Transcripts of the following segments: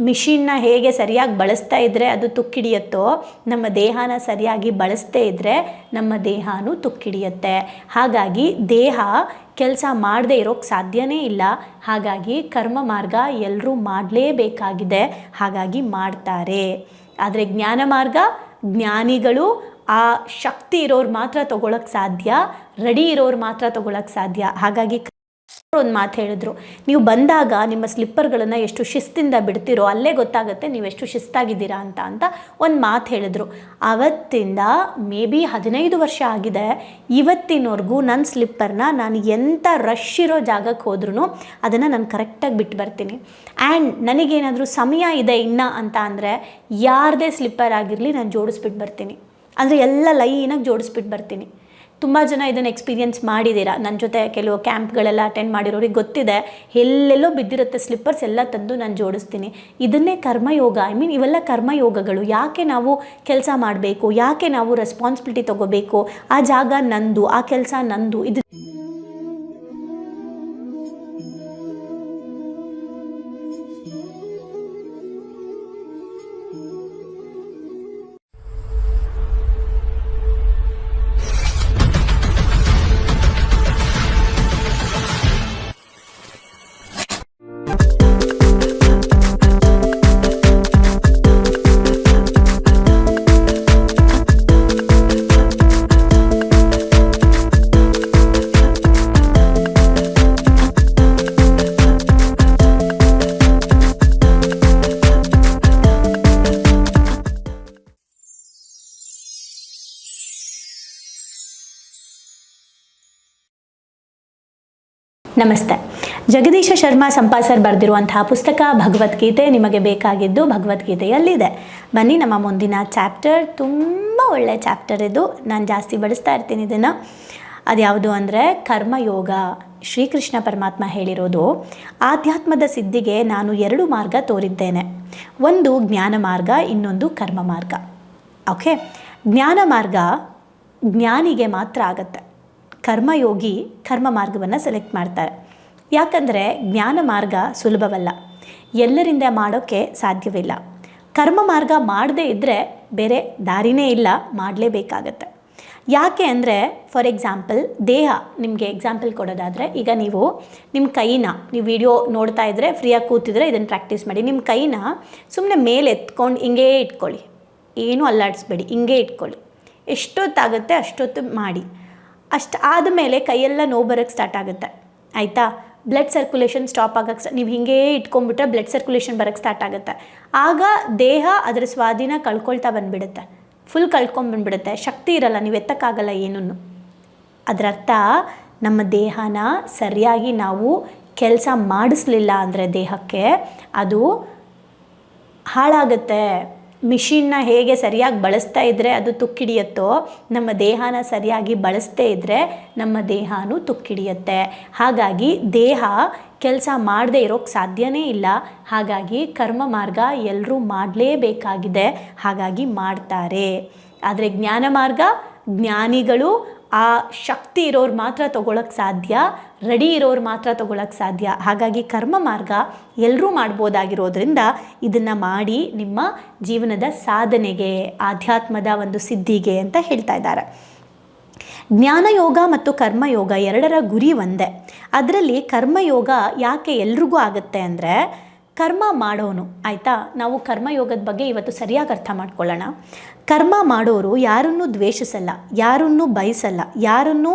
ಮಿಷಿನ್ನ ಹೇಗೆ ಸರಿಯಾಗಿ ಬಳಸ್ತಾ ಇದ್ದರೆ ಅದು ತುಕ್ಕಿಡಿಯುತ್ತೋ, ನಮ್ಮ ದೇಹನ ಸರಿಯಾಗಿ ಬಳಸದೇ ಇದ್ದರೆ ನಮ್ಮ ದೇಹನೂ ತುಕ್ಕಿಡಿಯುತ್ತೆ. ಹಾಗಾಗಿ ದೇಹ ಕೆಲಸ ಮಾಡದೇ ಇರೋಕ್ಕೆ ಸಾಧ್ಯನೇ ಇಲ್ಲ. ಹಾಗಾಗಿ ಕರ್ಮ ಮಾರ್ಗ ಎಲ್ಲರೂ ಮಾಡಲೇಬೇಕಾಗಿದೆ. ಹಾಗಾಗಿ ಮಾಡ್ತಾರೆ. ಆದರೆ ಜ್ಞಾನ ಮಾರ್ಗ, ಜ್ಞಾನಿಗಳು ಆ ಶಕ್ತಿ ಇರೋರು ಮಾತ್ರ ತಗೊಳಕ್ಕೆ ಸಾಧ್ಯ, ರೆಡಿ ಇರೋರು ಮಾತ್ರ ತಗೊಳಕ್ಕೆ ಸಾಧ್ಯ. ಹಾಗಾಗಿ ಒಂದು ಮಾತು ಹೇಳಿದ್ರು. ನೀವು ಬಂದಾಗ ನಿಮ್ಮ ಸ್ಲಿಪ್ಪರ್ಗಳನ್ನು ಎಷ್ಟು ಶಿಸ್ತಿಂದ ಬಿಡ್ತಿರೋ ಅಲ್ಲೇ ಗೊತ್ತಾಗುತ್ತೆ ನೀವು ಎಷ್ಟು ಶಿಸ್ತಾಗಿದ್ದೀರಾ ಅಂತ ಅಂತ ಒಂದು ಮಾತು ಹೇಳಿದ್ರು. ಅವತ್ತಿಂದ ಮೇ ಬಿ ಹದಿನೈದು ವರ್ಷ ಆಗಿದೆ. ಇವತ್ತಿನವರೆಗೂ ನನ್ನ ಸ್ಲಿಪ್ಪರ್ನ ನಾನು ಎಂಥ ರಶ್ ಇರೋ ಜಾಗಕ್ಕೆ ಹೋದ್ರೂ ಅದನ್ನು ನಾನು ಕರೆಕ್ಟಾಗಿ ಬಿಟ್ಟು ಬರ್ತೀನಿ. ಆ್ಯಂಡ್ ನನಗೇನಾದರೂ ಸಮಯ ಇದೆ ಇನ್ನ ಅಂತ ಅಂದರೆ ಯಾರದೇ ಸ್ಲಿಪ್ಪರ್ ಆಗಿರಲಿ ನಾನು ಜೋಡಿಸ್ಬಿಟ್ಟು ಬರ್ತೀನಿ. ಅಂದರೆ ಎಲ್ಲ ಲೈನಾಗಿ ಜೋಡಿಸ್ಬಿಟ್ಟು ಬರ್ತೀನಿ. ತುಂಬ ಜನ ಇದನ್ನು ಎಕ್ಸ್ಪೀರಿಯೆನ್ಸ್ ಮಾಡಿದ್ದೀರಾ? ನನ್ನ ಜೊತೆ ಕೆಲವು ಕ್ಯಾಂಪ್ಗಳೆಲ್ಲ ಅಟೆಂಡ್ ಮಾಡಿರೋರಿಗೆ ಗೊತ್ತಿದೆ. ಎಲ್ಲೆಲ್ಲೋ ಬಿದ್ದಿರುತ್ತೆ ಸ್ಲಿಪ್ಪರ್ಸ್ ಎಲ್ಲ ತಂದು ನಾನು ಜೋಡಿಸ್ತೀನಿ. ಇದನ್ನೇ ಕರ್ಮಯೋಗ. ಐ ಮೀನ್ ಇವೆಲ್ಲ ಕರ್ಮಯೋಗಗಳು. ಯಾಕೆ ನಾವು ಕೆಲಸ ಮಾಡಬೇಕು? ಯಾಕೆ ನಾವು ರೆಸ್ಪಾನ್ಸಿಬಿಲಿಟಿ ತೊಗೋಬೇಕು? ಆ ಜಾಗ ನಂದು, ಆ ಕೆಲಸ ನಂದು. ಇದು ನಮಸ್ತೆ. ಜಗದೀಶ ಶರ್ಮಾ ಸಂಪಾಸರ್ ಬರೆದಿರುವಂತಹ ಪುಸ್ತಕ ಭಗವದ್ಗೀತೆ ನಿಮಗೆ ಬೇಕಾಗಿದ್ದು ಭಗವದ್ಗೀತೆಯಲ್ಲಿದೆ. ಬನ್ನಿ, ನಮ್ಮ ಮುಂದಿನ ಚಾಪ್ಟರ್. ತುಂಬ ಒಳ್ಳೆ ಚಾಪ್ಟರ್ ಇದು. ನಾನು ಜಾಸ್ತಿ ಬಳಸ್ತಾ ಇರ್ತೀನಿ ಇದನ್ನು. ಅದ್ಯಾವುದು ಅಂದರೆ, ಕರ್ಮಯೋಗ. ಶ್ರೀಕೃಷ್ಣ ಪರಮಾತ್ಮ ಹೇಳಿರೋದು, ಆಧ್ಯಾತ್ಮದ ಸಿದ್ಧಿಗೆ ನಾನು ಎರಡು ಮಾರ್ಗ ತೋರಿದ್ದೇನೆ. ಒಂದು ಜ್ಞಾನ ಮಾರ್ಗ, ಇನ್ನೊಂದು ಕರ್ಮ ಮಾರ್ಗ. ಓಕೆ? ಜ್ಞಾನ ಮಾರ್ಗ ಜ್ಞಾನಿಗೆ ಮಾತ್ರ ಆಗತ್ತೆ. ಕರ್ಮಯೋಗಿ ಕರ್ಮ ಮಾರ್ಗವನ್ನು ಸೆಲೆಕ್ಟ್ ಮಾಡ್ತಾರೆ. ಯಾಕಂದರೆ ಜ್ಞಾನ ಮಾರ್ಗ ಸುಲಭವಲ್ಲ. ಎಲ್ಲರಿಂದ ಮಾಡೋಕ್ಕೆ ಸಾಧ್ಯವಿಲ್ಲ. ಕರ್ಮ ಮಾರ್ಗ ಮಾಡದೇ ಇದ್ದರೆ ಬೇರೆ ದಾರಿನೇ ಇಲ್ಲ, ಮಾಡಲೇಬೇಕಾಗತ್ತೆ. ಯಾಕೆ ಅಂದರೆ ಫಾರ್ ಎಕ್ಸಾಂಪಲ್ ದೇಹ ನಿಮಗೆ ಎಕ್ಸಾಂಪಲ್ ಕೊಡೋದಾದರೆ ಈಗ ನೀವು ನಿಮ್ಮ ಕೈನ ನೀವು ವಿಡಿಯೋ ನೋಡ್ತಾ ಇದ್ದರೆ ಫ್ರೀಯಾಗಿ ಕೂತಿದ್ರೆ ಇದನ್ನು ಪ್ರಾಕ್ಟೀಸ್ ಮಾಡಿ. ನಿಮ್ಮ ಕೈನ ಸುಮ್ಮನೆ ಮೇಲೆ ಎತ್ಕೊಂಡು ಹಿಂಗೇ ಇಟ್ಕೊಳ್ಳಿ. ಏನೂ ಅಲ್ಲಾಡಿಸ್ಬೇಡಿ, ಹಿಂಗೇ ಇಟ್ಕೊಳ್ಳಿ. ಎಷ್ಟೊತ್ತಾಗುತ್ತೆ ಅಷ್ಟೊತ್ತು ಮಾಡಿ. ಅಷ್ಟು ಆದಮೇಲೆ ಕೈಯೆಲ್ಲ ನೋವು ಬರೋಕ್ಕೆ ಸ್ಟಾರ್ಟ್ ಆಗುತ್ತೆ. ಆಯಿತಾ? ಬ್ಲಡ್ ಸರ್ಕ್ಯುಲೇಷನ್ ಸ್ಟಾಪ್ ಆಗಕ್ಕೆ ನೀವು ಹಿಂಗೇ ಇಟ್ಕೊಂಡ್ಬಿಟ್ರೆ ಬ್ಲಡ್ ಸರ್ಕ್ಯುಲೇಷನ್ ಬರೋಕ್ಕೆ ಸ್ಟಾರ್ಟ್ ಆಗುತ್ತೆ. ಆಗ ದೇಹ ಅದರ ಸ್ವಾಧೀನ ಕಳ್ಕೊಳ್ತಾ ಬಂದುಬಿಡುತ್ತೆ. ಫುಲ್ ಕಳ್ಕೊಂಡ್ಬಂದ್ಬಿಡುತ್ತೆ ಶಕ್ತಿ ಇರಲ್ಲ, ನೀವು ಎತ್ತಕ್ಕಾಗಲ್ಲ ಏನೂ ಅದರರ್ಥ ನಮ್ಮ ದೇಹನ ಸರಿಯಾಗಿ ನಾವು ಕೆಲಸ ಮಾಡಿಸ್ಲಿಲ್ಲ ಅಂದರೆ ದೇಹಕ್ಕೆ ಅದು ಹಾಳಾಗುತ್ತೆ. ಮಿಷಿನ್ನ ಹೇಗೆ ಸರಿಯಾಗಿ ಬಳಸ್ತಾ ಇದ್ದರೆ ಅದು ತುಕ್ಕಿಡಿಯುತ್ತೋ, ನಮ್ಮ ದೇಹನ ಸರಿಯಾಗಿ ಬಳಸ್ತೇ ಇದ್ದರೆ ನಮ್ಮ ದೇಹನೂ ತುಕ್ಕಿಡಿಯುತ್ತೆ. ಹಾಗಾಗಿ ದೇಹ ಕೆಲಸ ಮಾಡದೇ ಇರೋಕ್ಕೆ ಸಾಧ್ಯವೇ ಇಲ್ಲ. ಹಾಗಾಗಿ ಕರ್ಮ ಮಾರ್ಗ ಎಲ್ಲರೂ ಮಾಡಲೇಬೇಕಾಗಿದೆ. ಹಾಗಾಗಿ ಮಾಡ್ತಾರೆ. ಆದರೆ ಜ್ಞಾನ ಮಾರ್ಗ, ಜ್ಞಾನಿಗಳು ಆ ಶಕ್ತಿ ಇರೋರು ಮಾತ್ರ ತಗೊಳಕ್ಕೆ ಸಾಧ್ಯ, ರೆಡಿ ಇರೋರು ಮಾತ್ರ ತಗೊಳಕ್ಕೆ ಸಾಧ್ಯ. ಹಾಗಾಗಿ ಕರ್ಮ ಮಾರ್ಗ ಎಲ್ಲರೂ ಮಾಡ್ಬೋದಾಗಿರೋದ್ರಿಂದ ಇದನ್ನು ಮಾಡಿ ನಿಮ್ಮ ಜೀವನದ ಸಾಧನೆಗೆ, ಆಧ್ಯಾತ್ಮದ ಒಂದು ಸಿದ್ಧಿಗೆ ಅಂತ ಹೇಳ್ತಾ ಇದ್ದಾರೆ. ಜ್ಞಾನಯೋಗ ಮತ್ತು ಕರ್ಮಯೋಗ ಎರಡರ ಗುರಿ ಒಂದೇ. ಅದರಲ್ಲಿ ಕರ್ಮಯೋಗ ಯಾಕೆ ಎಲ್ರಿಗೂ ಆಗುತ್ತೆ ಅಂದರೆ ಕರ್ಮ ಮಾಡೋನು, ಆಯಿತಾ? ನಾವು ಕರ್ಮಯೋಗದ ಬಗ್ಗೆ ಇವತ್ತು ಸರಿಯಾಗಿ ಅರ್ಥ ಮಾಡ್ಕೊಳ್ಳೋಣ. ಕರ್ಮ ಮಾಡೋರು ಯಾರನ್ನೂ ದ್ವೇಷಿಸಲ್ಲ, ಯಾರನ್ನೂ ಬಯಸಲ್ಲ, ಯಾರನ್ನೂ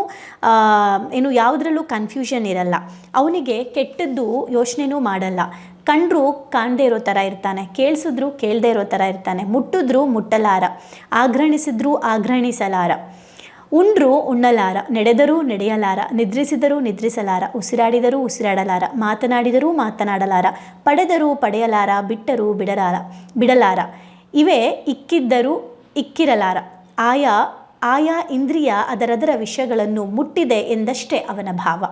ಏನು ಯಾವುದ್ರಲ್ಲೂ ಕನ್ಫ್ಯೂಷನ್ ಇರಲ್ಲ. ಅವನಿಗೆ ಕೆಟ್ಟದ್ದು ಯೋಚನೆನೂ ಮಾಡಲ್ಲ. ಕಂಡ್ರು ಕಾಣದೇ ಇರೋ ಥರ ಇರ್ತಾನೆ, ಕೇಳಿಸಿದ್ರು ಕೇಳದೇ ಇರೋ ಥರ ಇರ್ತಾನೆ, ಮುಟ್ಟಿದ್ರು ಮುಟ್ಟಲಾರ ಆಗ್ರಣಿಸಿದ್ರು ಆಗ್ರಹಿಸಲಾರ, ಉಂಡ್ರು ಉಣ್ಣಲಾರ, ನಡೆದರೂ ನಡೆಯಲಾರ, ನಿದ್ರಿಸಿದರೂ ನಿದ್ರಿಸಲಾರ, ಉಸಿರಾಡಿದರೂ ಉಸಿರಾಡಲಾರ, ಮಾತನಾಡಿದರೂ ಮಾತನಾಡಲಾರ, ಪಡೆದರೂ ಪಡೆಯಲಾರ, ಬಿಟ್ಟರೂ ಬಿಡಲಾರ ಬಿಡಲಾರ, ಇವೇ ಇಕ್ಕಿದ್ದರೂ ಇಕ್ಕಿರಲಾರ. ಆಯಾ ಆಯಾ ಇಂದ್ರಿಯ ಅದರದರ ವಿಷಯಗಳನ್ನು ಮುಟ್ಟಿದೆ ಎಂದಷ್ಟೇ ಅವನ ಭಾವ.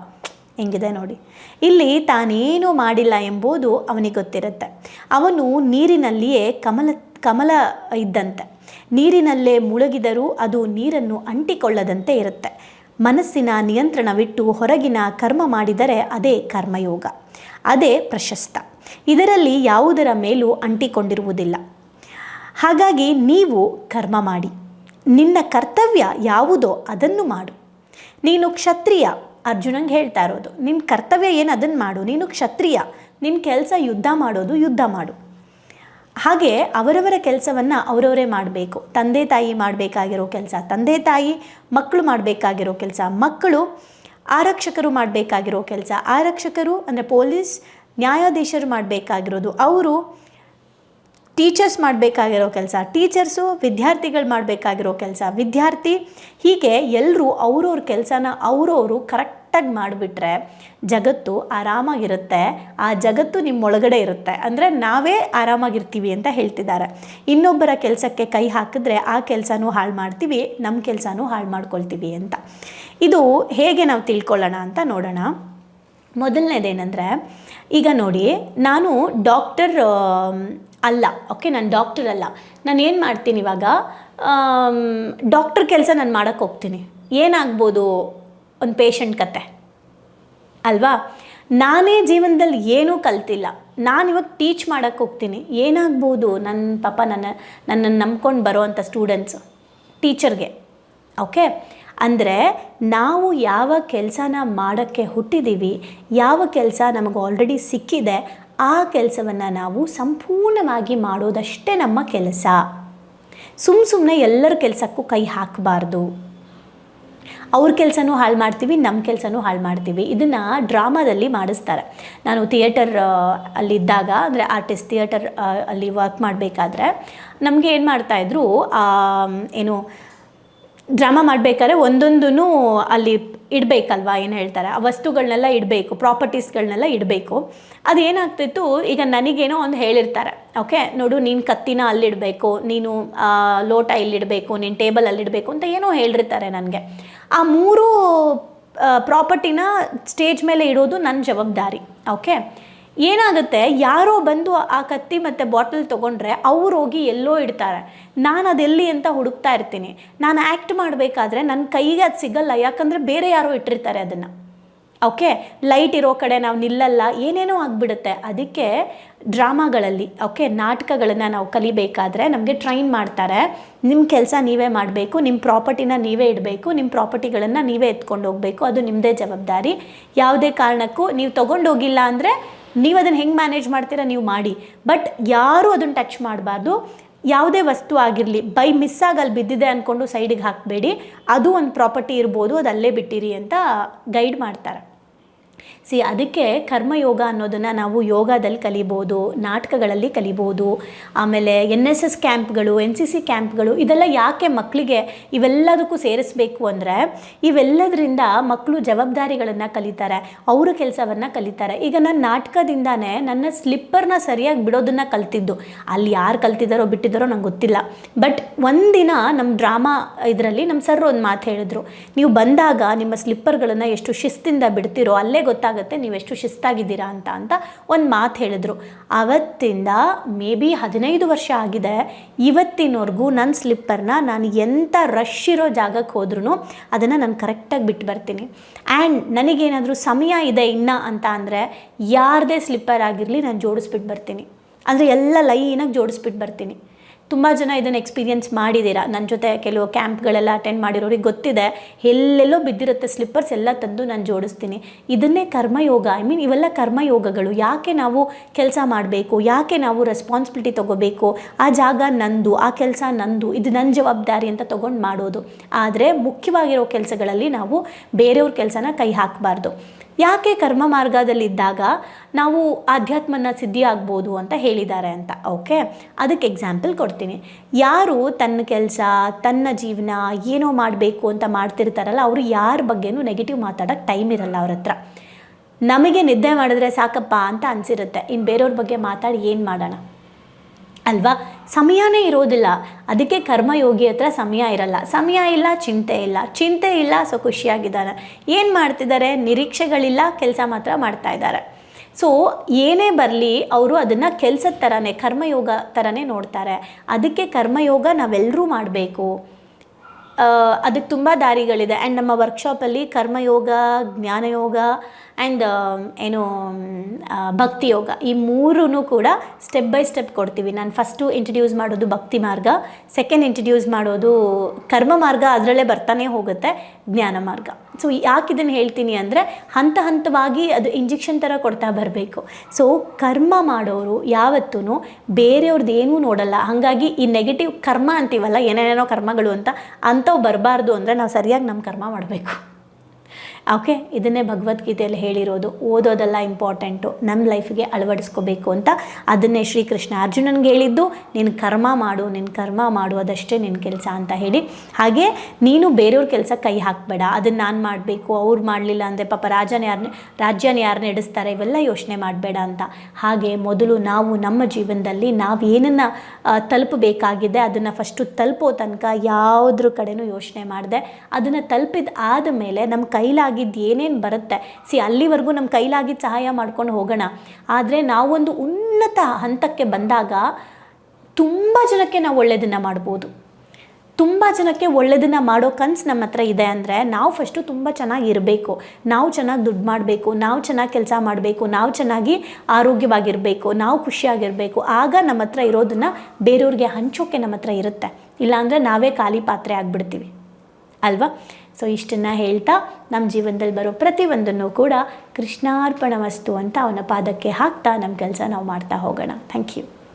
ಹೆಂಗಿದೆ ನೋಡಿ. ಇಲ್ಲಿ ತಾನೇನೂ ಮಾಡಿಲ್ಲ ಎಂಬುದು ಅವನಿಗೆ ಗೊತ್ತಿರುತ್ತೆ. ಅವನು ನೀರಿನಲ್ಲಿಯೇ ಕಮಲ ಕಮಲ ಇದ್ದಂತೆ. ನೀರಿನಲ್ಲೇ ಮುಳುಗಿದರೂ ಅದು ನೀರನ್ನು ಅಂಟಿಕೊಳ್ಳದಂತೆ ಇರುತ್ತೆ. ಮನಸ್ಸಿನ ನಿಯಂತ್ರಣವಿಟ್ಟು ಹೊರಗಿನ ಕರ್ಮ ಮಾಡಿದರೆ ಅದೇ ಕರ್ಮಯೋಗ. ಅದೇ ಪ್ರಶಸ್ತ. ಇದರಲ್ಲಿ ಯಾವುದರ ಮೇಲೂ ಅಂಟಿಕೊಂಡಿರುವುದಿಲ್ಲ. ಹಾಗಾಗಿ ನೀವು ಕರ್ಮ ಮಾಡಿ. ನಿನ್ನ ಕರ್ತವ್ಯ ಯಾವುದೋ ಅದನ್ನು ಮಾಡು. ನೀನು ಕ್ಷತ್ರಿಯ, ಅರ್ಜುನಂಗೆ ಹೇಳ್ತಾ ಇರೋದು. ನಿನ್ನ ಕರ್ತವ್ಯ ಏನು ಅದನ್ನು ಮಾಡು. ನೀನು ಕ್ಷತ್ರಿಯ ನಿನ್ನ ಕೆಲಸ ಯುದ್ಧ ಮಾಡೋದು ಯುದ್ಧ ಮಾಡು. ಹಾಗೆ ಅವರವರ ಕೆಲಸವನ್ನು ಅವರವರೇ ಮಾಡಬೇಕು. ತಂದೆ ತಾಯಿ ಮಾಡಬೇಕಾಗಿರೋ ಕೆಲಸ, ತಂದೆ ತಾಯಿ ಮಕ್ಕಳು ಮಾಡಬೇಕಾಗಿರೋ ಕೆಲಸ, ಮಕ್ಕಳು ಆರಕ್ಷಕರು ಮಾಡಬೇಕಾಗಿರೋ ಕೆಲಸ, ಆರಕ್ಷಕರು ಅಂದರೆ ಪೊಲೀಸ್, ನ್ಯಾಯಾಧೀಶರು ಮಾಡಬೇಕಾಗಿರೋದು, ಅವರು ಟೀಚರ್ಸ್ ಮಾಡಬೇಕಾಗಿರೋ ಕೆಲಸ ಟೀಚರ್ಸು ವಿದ್ಯಾರ್ಥಿಗಳು ಮಾಡಬೇಕಾಗಿರೋ ಕೆಲಸ. ವಿದ್ಯಾರ್ಥಿ ಹೀಗೆ ಎಲ್ಲರೂ ಅವ್ರವ್ರ ಕೆಲಸನ ಅವರವರು ಕರೆಕ್ಟಾಗಿ ಮಾಡಿಬಿಟ್ರೆ ಜಗತ್ತು ಆರಾಮಾಗಿರುತ್ತೆ. ಆ ಜಗತ್ತು ನಿಮ್ಮೊಳಗಡೆ ಇರುತ್ತೆ. ಅಂದರೆ ನಾವೇ ಆರಾಮಾಗಿರ್ತೀವಿ ಅಂತ ಹೇಳ್ತಿದ್ದಾರೆ. ಇನ್ನೊಬ್ಬರ ಕೆಲಸಕ್ಕೆ ಕೈ ಹಾಕಿದ್ರೆ ಆ ಕೆಲಸನೂ ಹಾಳು ಮಾಡ್ತೀವಿ ನಮ್ಮ ಕೆಲಸನೂ ಹಾಳು ಮಾಡ್ಕೊಳ್ತೀವಿ ಅಂತ. ಇದು ಹೇಗೆ ನಾವು ತಿಳ್ಕೊಳ್ಳೋಣ ಅಂತ ನೋಡೋಣ. ಮೊದಲನೇದೇನೆಂದರೆ, ಈಗ ನೋಡಿ, ನಾನು ಡಾಕ್ಟರ್ ಅಲ್ಲ ಓಕೆ ನಾನು ಡಾಕ್ಟರ್ ಅಲ್ಲ. ನಾನು ಏನು ಮಾಡ್ತೀನಿ ಇವಾಗ? ಡಾಕ್ಟರ್ ಕೆಲಸ ನಾನು ಮಾಡೋಕ್ಕೆ ಹೋಗ್ತೀನಿ. ಏನಾಗ್ಬೋದು ಒಂದು ಪೇಷಂಟ್ ಕತೆ? ಅಲ್ವಾ? ನಾನೇ ಜೀವನದಲ್ಲಿ ಏನೂ ಕಲ್ತಿಲ್ಲ. ನಾನು ಇವಾಗ ಟೀಚ್ ಮಾಡೋಕ್ಕೆ ಹೋಗ್ತೀನಿ. ಏನಾಗ್ಬೋದು ನನ್ನ ಪಾಪ ನನ್ನ ನನ್ನನ್ನು ನಂಬ್ಕೊಂಡು ಬರೋವಂಥ ಸ್ಟೂಡೆಂಟ್ಸು ಟೀಚರ್ಗೆ. ಓಕೆ ಅಂದರೆ ನಾವು ಯಾವ ಕೆಲಸನ ಮಾಡೋಕ್ಕೆ ಹುಟ್ಟಿದ್ದೀವಿ ಯಾವ ಕೆಲಸ ನಮಗೆ ಆಲ್ರೆಡಿ ಸಿಕ್ಕಿದೆ ಆ ಕೆಲಸವನ್ನು ನಾವು ಸಂಪೂರ್ಣವಾಗಿ ಮಾಡೋದಷ್ಟೇ ನಮ್ಮ ಕೆಲಸ. ಸುಮ್ಮ ಸುಮ್ಮನೆ ಎಲ್ಲರ ಕೆಲಸಕ್ಕೂ ಕೈ ಹಾಕಬಾರ್ದು. ಅವ್ರ ಕೆಲಸನೂ ಹಾಳು ಮಾಡ್ತೀವಿ ನಮ್ಮ ಕೆಲಸನೂ ಹಾಳು ಮಾಡ್ತೀವಿ. ಇದನ್ನು ಡ್ರಾಮಾದಲ್ಲಿ ಮಾಡಿಸ್ತಾರೆ. ನಾನು ಥಿಯೇಟರ್ ಅಲ್ಲಿದ್ದಾಗ, ಅಂದರೆ ಆರ್ಟಿಸ್ಟ್ ಥಿಯೇಟರ್ ಅಲ್ಲಿ ವರ್ಕ್ ಮಾಡಬೇಕಾದ್ರೆ ನಮಗೆ ಏನು ಮಾಡ್ತಾಯಿದ್ರು ಏನು, ಡ್ರಾಮಾ ಮಾಡಬೇಕಾದ್ರೆ ಒಂದೊಂದೂ ಅಲ್ಲಿ ಇಡಬೇಕಲ್ವಾ ಏನು ಹೇಳ್ತಾರೆ? ಆ ವಸ್ತುಗಳನ್ನೆಲ್ಲ ಇಡಬೇಕು ಪ್ರಾಪರ್ಟೀಸ್ಗಳನ್ನೆಲ್ಲ ಇಡಬೇಕು. ಅದು ಏನಾಗ್ತಿತ್ತು ಈಗ ನನಗೇನೋ ಒಂದು ಹೇಳಿರ್ತಾರೆ ಓಕೆ ನೋಡು, ನೀನು ಕತ್ತಿನ ಅಲ್ಲಿಡಬೇಕು, ನೀನು ಲೋಟ ಇಲ್ಲಿಡಬೇಕು, ನೀನು ಟೇಬಲ್ ಅಲ್ಲಿಡಬೇಕು ಅಂತ ಏನೋ ಹೇಳಿರ್ತಾರೆ ನನಗೆ. ಆ ಮೂರು ಪ್ರಾಪರ್ಟಿನ ಸ್ಟೇಜ್ ಮೇಲೆ ಇಡೋದು ನನ್ನ ಜವಾಬ್ದಾರಿ ಓಕೆ ಏನಾಗುತ್ತೆ? ಯಾರೋ ಬಂದು ಆ ಕತ್ತಿ ಮತ್ತು ಬಾಟಲ್ ತೊಗೊಂಡ್ರೆ ಅವ್ರು ಹೋಗಿ ಎಲ್ಲೋ ಇಡ್ತಾರೆ. ನಾನು ಅದೆಲ್ಲಿ ಅಂತ ಹುಡುಕ್ತಾ ಇರ್ತೀನಿ. ನಾನು ಆ್ಯಕ್ಟ್ ಮಾಡಬೇಕಾದ್ರೆ ನನ್ನ ಕೈಗೆ ಅದು ಸಿಗಲ್ಲ. ಯಾಕಂದರೆ ಬೇರೆ ಯಾರೋ ಇಟ್ಟಿರ್ತಾರೆ ಅದನ್ನು. ಓಕೆ? ಲೈಟ್ ಇರೋ ಕಡೆ ನಾವು ನಿಲ್ಲಲ್ಲ. ಏನೇನೋ ಆಗಿಬಿಡುತ್ತೆ. ಅದಕ್ಕೆ ಡ್ರಾಮಾಗಳಲ್ಲಿ, ಓಕೆ, ನಾಟಕಗಳನ್ನು ನಾವು ಕಲಿಬೇಕಾದ್ರೆ ನಮಗೆ ಟ್ರೈನ್ ಮಾಡ್ತಾರೆ. ನಿಮ್ಮ ಕೆಲಸ ನೀವೇ ಮಾಡಬೇಕು. ನಿಮ್ಮ ಪ್ರಾಪರ್ಟಿನ ನೀವೇ ಇಡಬೇಕು. ನಿಮ್ಮ ಪ್ರಾಪರ್ಟಿಗಳನ್ನು ನೀವೇ ಎತ್ಕೊಂಡು ಹೋಗಬೇಕು. ಅದು ನಿಮ್ಮದೇ ಜವಾಬ್ದಾರಿ. ಯಾವುದೇ ಕಾರಣಕ್ಕೂ ನೀವು ತೊಗೊಂಡೋಗಿಲ್ಲ ಅಂದರೆ ನೀವು ಅದನ್ನು ಹೆಂಗೆ ಮ್ಯಾನೇಜ್ ಮಾಡ್ತೀರಾ ನೀವು ಮಾಡಿ. ಬಟ್ ಯಾರೂ ಅದನ್ನು ಟಚ್ ಮಾಡಬಾರ್ದು. ಯಾವುದೇ ವಸ್ತು ಆಗಿರಲಿ ಬೈ ಮಿಸ್ಸಾಗಿ ಅಲ್ಲಿ ಬಿದ್ದಿದೆ ಅಂದ್ಕೊಂಡು ಸೈಡಿಗೆ ಹಾಕಬೇಡಿ. ಅದು ಒಂದು ಪ್ರಾಪರ್ಟಿ ಇರ್ಬೋದು, ಅದು ಅಲ್ಲೇ ಬಿಟ್ಟಿರಿ ಅಂತ ಗೈಡ್ ಮಾಡ್ತಾರೆ. ಸಿ, ಅದಕ್ಕೆ ಕರ್ಮಯೋಗ ಅನ್ನೋದನ್ನು ನಾವು ಯೋಗದಲ್ಲಿ ಕಲಿಬೋದು, ನಾಟಕಗಳಲ್ಲಿ ಕಲಿಬೋದು, ಆಮೇಲೆ ಎನ್ ಎಸ್ ಎಸ್ ಕ್ಯಾಂಪ್ಗಳು, ಎನ್ ಸಿ ಸಿ ಕ್ಯಾಂಪ್ಗಳು, ಇದೆಲ್ಲ ಯಾಕೆ ಮಕ್ಕಳಿಗೆ ಇವೆಲ್ಲದಕ್ಕೂ ಸೇರಿಸ್ಬೇಕು ಅಂದರೆ ಇವೆಲ್ಲದರಿಂದ ಮಕ್ಕಳು ಜವಾಬ್ದಾರಿಗಳನ್ನು ಕಲಿತಾರೆ, ಅವರ ಕೆಲಸವನ್ನು ಕಲಿತಾರೆ. ಈಗ ನಾನು ನಾಟಕದಿಂದಾನೇ ನನ್ನ ಸ್ಲಿಪ್ಪರ್ನ ಸರಿಯಾಗಿ ಬಿಡೋದನ್ನು ಕಲ್ತಿದ್ದು. ಅಲ್ಲಿ ಯಾರು ಕಲ್ತಿದ್ದಾರೋ ಬಿಟ್ಟಿದ್ದಾರೋ ನಂಗೆ ಗೊತ್ತಿಲ್ಲ. ಬಟ್ ಒಂದಿನ ನಮ್ಮ ಡ್ರಾಮಾ ಇದರಲ್ಲಿ ನಮ್ಮ ಸರ್ ಒಂದು ಮಾತು ಹೇಳಿದ್ರು, ನೀವು ಬಂದಾಗ ನಿಮ್ಮ ಸ್ಲಿಪ್ಪರ್ಗಳನ್ನು ಎಷ್ಟು ಶಿಸ್ತಿಂದ ಬಿಡ್ತೀರೋ, ಅಲ್ಲೇ ಗೊತ್ತಾಗುತ್ತೆ, ನೀವು ಎಷ್ಟು ಶಿಸ್ತಾಗಿದ್ದೀರಾ ಅಂತ ಅಂತ ಒಂದು ಮಾತು ಹೇಳಿದ್ರು. ಅವತ್ತಿಂದ ಮೇ ಬಿ ಹದಿನೈದು ವರ್ಷ ಆಗಿದೆ, ಇವತ್ತಿನವರೆಗೂ ನನ್ನ ಸ್ಲಿಪ್ಪರ್ನ ನಾನು ಎಂಥ ರಶ್ ಇರೋ ಜಾಗಕ್ಕೆ ಹೋದ್ರೂ ಅದನ್ನು ನಾನು ಕರೆಕ್ಟಾಗಿ ಬಿಟ್ಟು ಬರ್ತೀನಿ. ಆ್ಯಂಡ್ ನನಗೇನಾದರೂ ಸಮಯ ಇದೆ ಇನ್ನ ಅಂತ ಅಂದರೆ ಯಾರದೇ ಸ್ಲಿಪ್ಪರ್ ಆಗಿರಲಿ ನಾನು ಜೋಡಿಸ್ಬಿಟ್ಟು ಬರ್ತೀನಿ. ಅಂದರೆ ಎಲ್ಲ ಲೈನಾಗಿ ಜೋಡಿಸ್ಬಿಟ್ಟು ಬರ್ತೀನಿ. ತುಂಬ ಜನ ಇದನ್ನು ಎಕ್ಸ್ಪೀರಿಯೆನ್ಸ್ ಮಾಡಿದ್ದೀರಾ ನನ್ನ ಜೊತೆ ಕೆಲವು ಕ್ಯಾಂಪ್ಗಳೆಲ್ಲ ಅಟೆಂಡ್ ಮಾಡಿರೋರಿಗೆ ಗೊತ್ತಿದೆ. ಎಲ್ಲೆಲ್ಲೋ ಬಿದ್ದಿರುತ್ತೆ ಸ್ಲಿಪ್ಪರ್ಸ್ ಎಲ್ಲ ತಂದು ನಾನು ಜೋಡಿಸ್ತೀನಿ. ಇದನ್ನೇ ಕರ್ಮಯೋಗ. ಐ ಮೀನ್ ಇವೆಲ್ಲ ಕರ್ಮಯೋಗಗಳು. ಯಾಕೆ ನಾವು ಕೆಲಸ ಮಾಡಬೇಕು? ಯಾಕೆ ನಾವು ರೆಸ್ಪಾನ್ಸಿಬಿಲಿಟಿ ತೊಗೋಬೇಕು? ಆ ಜಾಗ ನಂದು, ಆ ಕೆಲಸ ನಂದು, ಇದು ನನ್ನ ಜವಾಬ್ದಾರಿ ಅಂತ ತೊಗೊಂಡು ಮಾಡೋದು. ಆದರೆ ಮುಖ್ಯವಾಗಿರೋ ಕೆಲಸಗಳಲ್ಲಿ ನಾವು ಬೇರೆಯವ್ರ ಕೆಲಸನ ಕೈ ಹಾಕಬಾರ್ದು. ಯಾಕೆ ಕರ್ಮ ಮಾರ್ಗದಲ್ಲಿದ್ದಾಗ ನಾವು ಆಧ್ಯಾತ್ಮನ ಸಿದ್ಧಿ ಆಗ್ಬೋದು ಅಂತ ಹೇಳಿದ್ದಾರೆ ಅಂತ. ಓಕೆ? ಅದಕ್ಕೆ ಎಕ್ಸಾಂಪಲ್ ಕೊಡ್ತೀನಿ. ಯಾರು ತನ್ನ ಕೆಲಸ, ತನ್ನ ಜೀವನ ಏನೋ ಮಾಡಬೇಕು ಅಂತ ಮಾಡ್ತಿರ್ತಾರಲ್ಲ, ಅವರು ಯಾರ ಬಗ್ಗೆನೂ ನೆಗೆಟಿವ್ ಮಾತಾಡೋಕ್ಕೆ ಟೈಮ್ ಇರಲ್ಲ ಅವ್ರ ಹತ್ರ. ನಮಗೆ ನಿದ್ದೆ ಮಾಡಿದ್ರೆ ಸಾಕಪ್ಪ ಅಂತ ಅನಿಸಿರುತ್ತೆ. ಇನ್ನು ಬೇರೆಯವ್ರ ಬಗ್ಗೆ ಮಾತಾಡಿ ಏನು ಮಾಡೋಣ? ಅಲ್ವಾ? ಸಮಯನೇ ಇರೋದಿಲ್ಲ. ಅದಕ್ಕೆ ಕರ್ಮಯೋಗಿ ಹತ್ರ ಸಮಯ ಇರಲ್ಲ. ಸಮಯ ಇಲ್ಲ, ಚಿಂತೆ ಇಲ್ಲ. ಚಿಂತೆ ಇಲ್ಲ, ಸೊ ಖುಷಿಯಾಗಿದ್ದಾರೆ ಏನು ಮಾಡ್ತಿದ್ದಾರೆ? ನಿರೀಕ್ಷೆಗಳಿಲ್ಲ, ಕೆಲಸ ಮಾತ್ರ ಮಾಡ್ತಾ ಇದ್ದಾರೆ. ಸೊ ಏನೇ ಬರಲಿ ಅವರು ಅದನ್ನು ಕೆಲಸದ ಥರನೇ ಕರ್ಮಯೋಗ ಥರನೇ ನೋಡ್ತಾರೆ. ಅದಕ್ಕೆ ಕರ್ಮಯೋಗ ನಾವೆಲ್ಲರೂ ಮಾಡಬೇಕು. ಅದಕ್ಕೆ ತುಂಬ ದಾರಿಗಳಿದೆ. ಆ್ಯಂಡ್ ನಮ್ಮ ವರ್ಕ್ಶಾಪಲ್ಲಿ ಕರ್ಮಯೋಗ, ಜ್ಞಾನಯೋಗ ಆ್ಯಂಡ್ ಏನು ಆ, ಭಕ್ತಿ ಯೋಗ. ಈ ಮೂರೂ ಕೂಡ ಸ್ಟೆಪ್ ಬೈ ಸ್ಟೆಪ್ ಕೊಡ್ತೀವಿ. ನಾನು ಫಸ್ಟು ಇಂಟ್ರಡ್ಯೂಸ್ ಮಾಡೋದು ಭಕ್ತಿ ಮಾರ್ಗ. ಸೆಕೆಂಡ್ ಇಂಟ್ರಡ್ಯೂಸ್ ಮಾಡೋದು ಕರ್ಮ ಮಾರ್ಗ. ಅದರಲ್ಲೇ ಬರ್ತಾನೆ ಹೋಗುತ್ತೆ ಜ್ಞಾನ ಮಾರ್ಗ. ಸೊ ಯಾಕೆ ಇದನ್ನು ಹೇಳ್ತೀನಿ ಅಂದರೆ ಹಂತ ಹಂತವಾಗಿ ಅದು ಇಂಜೆಕ್ಷನ್ ಥರ ಕೊಡ್ತಾ ಬರಬೇಕು. ಸೊ ಕರ್ಮ ಮಾಡೋರು ಯಾವತ್ತೂ ಬೇರೆಯವ್ರದ್ದು ಏನೂ ನೋಡಲ್ಲ. ಹಾಗಾಗಿ ಈ ನೆಗೆಟಿವ್ ಕರ್ಮ ಅಂತೀವಲ್ಲ ಏನೇನೇನೋ ಕರ್ಮಗಳು ಅಂತ ಅಂಥವು ಬರಬಾರ್ದು ಅಂದರೆ ನಾವು ಸರಿಯಾಗಿ ನಮ್ಮ ಕರ್ಮ ಮಾಡಬೇಕು. ಓಕೆ, ಇದನ್ನೇ ಭಗವದ್ಗೀತೆಯಲ್ಲಿ ಹೇಳಿರೋದು. ಓದೋದೆಲ್ಲ ಇಂಪಾರ್ಟೆಂಟು ನಮ್ಮ ಲೈಫ್ಗೆ ಅಳವಡಿಸ್ಕೋಬೇಕು ಅಂತ ಅದನ್ನೇ ಶ್ರೀಕೃಷ್ಣ ಅರ್ಜುನನ್ಗೆ ಹೇಳಿದ್ದು. ನೀನು ಕರ್ಮ ಮಾಡು ನಿನ್ನ ಕರ್ಮ ಮಾಡು, ಅದಷ್ಟೇ ನಿನ್ನ ಕೆಲಸ ಅಂತ ಹೇಳಿ. ಹಾಗೆ ನೀನು ಬೇರೆಯವ್ರ ಕೆಲಸ ಕೈ ಹಾಕಬೇಡ. ಅದನ್ನು ನಾನು ಮಾಡಬೇಕು, ಅವ್ರು ಮಾಡಲಿಲ್ಲ ಅಂದರೆ ಪಾಪ ರಾಜನ ಯಾರನ್ನ ರಾಜ್ಯನ ಯಾರು ನಡೆಸ್ತಾರೆ ಇವೆಲ್ಲ ಯೋಚನೆ ಮಾಡಬೇಡ ಅಂತ. ಹಾಗೆ ಮೊದಲು ನಾವು ನಮ್ಮ ಜೀವನದಲ್ಲಿ ನಾವು ಏನನ್ನು ತಲುಪಬೇಕಾಗಿದೆ ಅದನ್ನು ಫಸ್ಟು ತಲುಪೋ ತನಕ ಯಾವುದ್ರ ಕಡೆನೂ ಯೋಚನೆ ಮಾಡಿದೆ. ಅದನ್ನು ತಲುಪಿದ ಆದ ಮೇಲೆ ನಮ್ಮ ಕೈಲಾಗಿದ್ದು ಏನೇನು ಬರುತ್ತೆ? ಸಿ, ಅಲ್ಲಿವರೆಗೂ ನಮ್ಮ ಕೈಲಾಗಿ ಸಹಾಯ ಮಾಡ್ಕೊಂಡು ಹೋಗೋಣ. ಆದರೆ ನಾವೊಂದು ಉನ್ನತ ಹಂತಕ್ಕೆ ಬಂದಾಗ ತುಂಬ ಜನಕ್ಕೆ ನಾವು ಒಳ್ಳೆಯದನ್ನು ಮಾಡ್ಬೋದು. ತುಂಬ ಜನಕ್ಕೆ ಒಳ್ಳೆಯದನ್ನು ಮಾಡೋ ಕನ್ಸು ನಮ್ಮ ಹತ್ರ ಇದೆ ಅಂದರೆ ನಾವು ಫಸ್ಟು ತುಂಬ ಚೆನ್ನಾಗಿರಬೇಕು ನಾವು ಚೆನ್ನಾಗಿ ದುಡ್ಡು ಮಾಡಬೇಕು, ನಾವು ಚೆನ್ನಾಗಿ ಕೆಲಸ ಮಾಡಬೇಕು, ನಾವು ಚೆನ್ನಾಗಿ ಆರೋಗ್ಯವಾಗಿರಬೇಕು, ನಾವು ಖುಷಿಯಾಗಿರಬೇಕು. ಆಗ ನಮ್ಮ ಹತ್ರ ಇರೋದನ್ನು ಬೇರೆಯವ್ರಿಗೆ ಹಂಚೋಕೆ ನಮ್ಮ ಹತ್ರ ಇರುತ್ತೆ. ಇಲ್ಲಾಂದರೆ ನಾವೇ ಖಾಲಿ ಪಾತ್ರೆ ಆಗಿಬಿಡ್ತೀವಿ. ಅಲ್ವಾ? ಸೊ ಇಷ್ಟನ್ನು ಹೇಳ್ತಾ ನಮ್ಮ ಜೀವನದಲ್ಲಿ ಬರೋ ಪ್ರತಿಯೊಂದನ್ನು ಕೂಡ ಕೃಷ್ಣಾರ್ಪಣ ವಸ್ತು ಅಂತ ಅವನ ಪಾದಕ್ಕೆ ಹಾಕ್ತಾ ನಮ್ಮ ಕೆಲಸ ನಾವು ಮಾಡ್ತಾ ಹೋಗೋಣ. Thank you